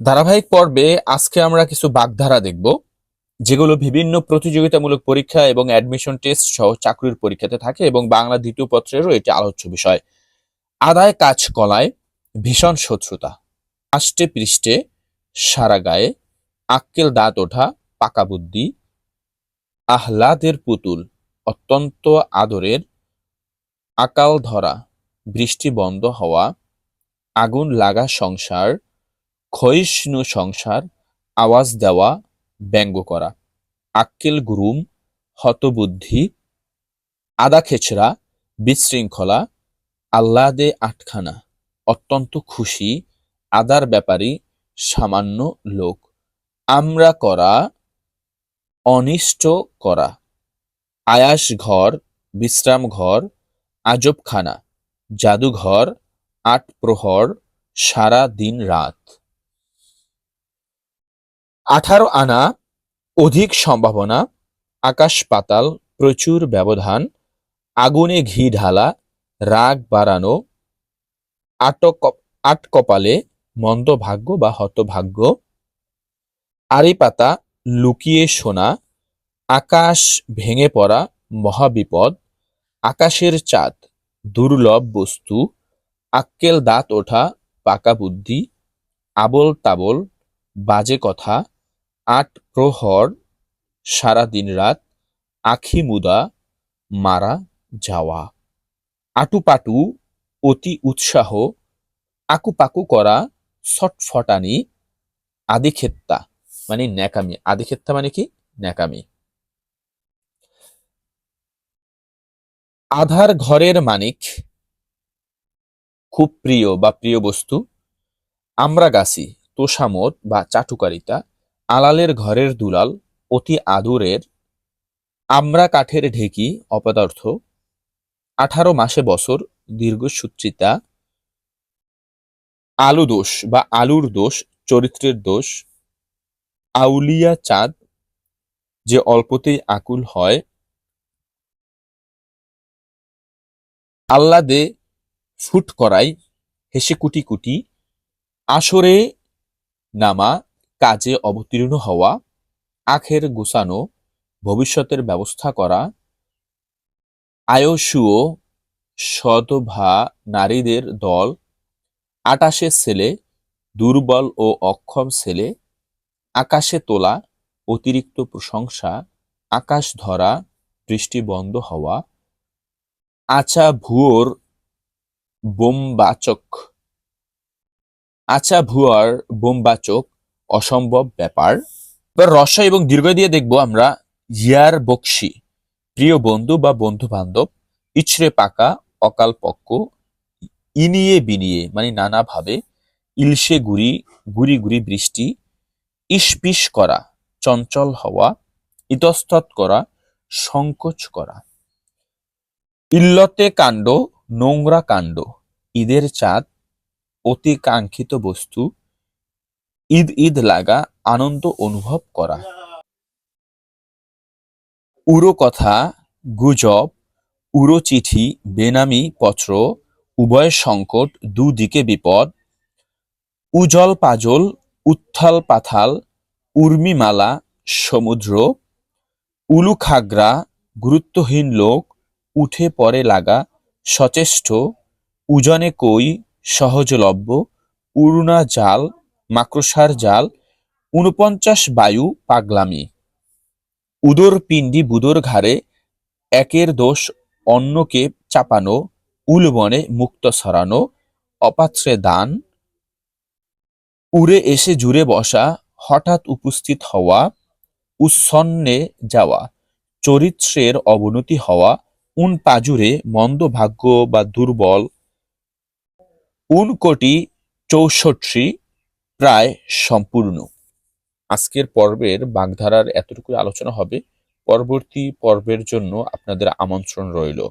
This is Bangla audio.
ধারাবাহিক পর্বে আজকে আমরা কিছু বাগধারা দেখব, যেগুলো বিভিন্ন প্রতিযোগিতামূলক পরীক্ষা এবং অ্যাডমিশন টেস্ট সহ চাকরির পরীক্ষাতে থাকে এবং বাংলা দ্বিতীয় পত্রেরও এটি আলোচ্য বিষয়। আদায় কাজ কলায় ভীষণ শত্রুতা, আষ্টে পৃষ্ঠে সারা গায়ে, আক্কেল দাঁত ওঠা, পাকা বুদ্ধি, আহ্লাদের পুতুল, অত্যন্ত আদরের, আকাল ধরা, বৃষ্টি বন্ধ হওয়া, আগুন লাগা সংসার ক্ষয়িষ্ণু সংসার আওয়াজ দেওয়া, ব্যঙ্গ করা। আক্কেল গুরুম, হতবুদ্ধি, আদা খেচড়া বিশৃঙ্খলা, আহ্লাদে আটখানা। অত্যন্ত খুশি, আদার ব্যাপারী, সামান্য লোক। আমরা করা, অনিষ্ট করা। আয়াস ঘর, বিশ্রাম ঘর, আজবখানা। জাদুঘর আট প্রহর সারা দিন রাত। আঠারো আনা অধিক সম্ভাবনা, আকাশ পাতাল, প্রচুর ব্যবধান, আগুনে ঘি ঢালা, রাগ বাড়ানো, আটক আট কপালে মন্দ ভাগ্য বা হতভাগ্য আড়ি পাতা লুকিয়ে শোনা আকাশ ভেঙে পড়া মহাবিপদ, আকাশের চাঁদ, দুর্লভ বস্তু, আক্কেল দাঁত ওঠা পাকা বুদ্ধি, আবল তাবল, বাজে কথা আট প্রহর, সারা দিন রাত আখি মুদা, মারা যাওয়া। আটুপাটু, অতি উৎসাহ, আকুপাকু করা, ছটফটানি আদিক্ষেত্তা মানে ন্যাকামি। আদিক্ষেত্তা মানে কি? ন্যাকামি। আধার ঘরের মানিক, খুব প্রিয় বা প্রিয় বস্তু আমরা গাছি তোষামত বা চাটুকারিতা আলালের ঘরের দুলাল অতি আদুরের আমরা কাঠের ঢেকি অপদার্থ। আঠারো মাসে বছর দীর্ঘসূত্রিতা। আলু দোষ বা আলুর দোষ, চরিত্রের দোষ। আউলিয়া চাঁদ যে অল্পতেই আকুল হয়। আল্লাদে ফুট করাই হেসে কুটি কুটি। আসরে নামা কাজে অবতীর্ণ হওয়া, আখের গোছানো, ভবিষ্যতের ব্যবস্থা করা আয়সুও সদভা নারীদের দল, আটাশে ছেলে, দুর্বল ও অক্ষম ছেলে, আকাশে তোলা, অতিরিক্ত প্রশংসা, আকাশ ধরা বৃষ্টি বন্ধ হওয়া, আচা ভুয়োর বোমবাচক, আচা ভুয়ার বোমবাচক অসম্ভব ব্যাপার। এবার রসা এবং দীর্ঘ দিয়ে দেখব আমরা ইয়ার বক্সি, প্রিয় বন্ধু বা বন্ধু বান্ধব ইছড়ে পাকা, অকাল পক্ক, ইনিয়ে বিনিয়ে মানে নানাভাবে ইলশে গুড়ি গুড়ি গুড়ি বৃষ্টি, ইস্পিস করা, চঞ্চল হওয়া, ইতস্তত করা, সংকোচ করা। ইল্লতে কাণ্ড, নোংরা কাণ্ড, ঈদের চাঁদ, অতি কাঙ্ক্ষিত বস্তু ঈদ ঈদ লাগা আনন্দ অনুভব করা। উড়ো কথা গুজব উড়ো চিঠি বেনামি পত্র, উভয় সংকট দুদিকে বিপদ। উজল পাজল, উত্থাল পাথাল, উর্মিমালা, সমুদ্র। উলুখাগড়া গুরুত্বহীন লোক, উঠে পড়ে লাগা সচেষ্ট। উজনে কই, সহজলভ্য। উড়না জাল মাকড়সার জাল, ঊনপঞ্চাশ বায়ু পাগলামি। উদর পিণ্ডি বুদর ঘাড়ে একের দোষ অন্যকে চাপানো, উলবনে মুক্ত সরানো অপাত্রে দান। উড়ে এসে জুড়ে বসা, হঠাৎ উপস্থিত হওয়া উচ্ছন্নে যাওয়া, চরিত্রের অবনতি হওয়া, উন পাজুরে মন্দ ভাগ্য বা দুর্বল। উন কোটি চৌষট্টি প্রায় সম্পূর্ণ। আজকের পর্বের বাগধারার এতটুকু আলোচনা হবে। পরবর্তী পর্বের জন্য আপনাদের আমন্ত্রণ রইল।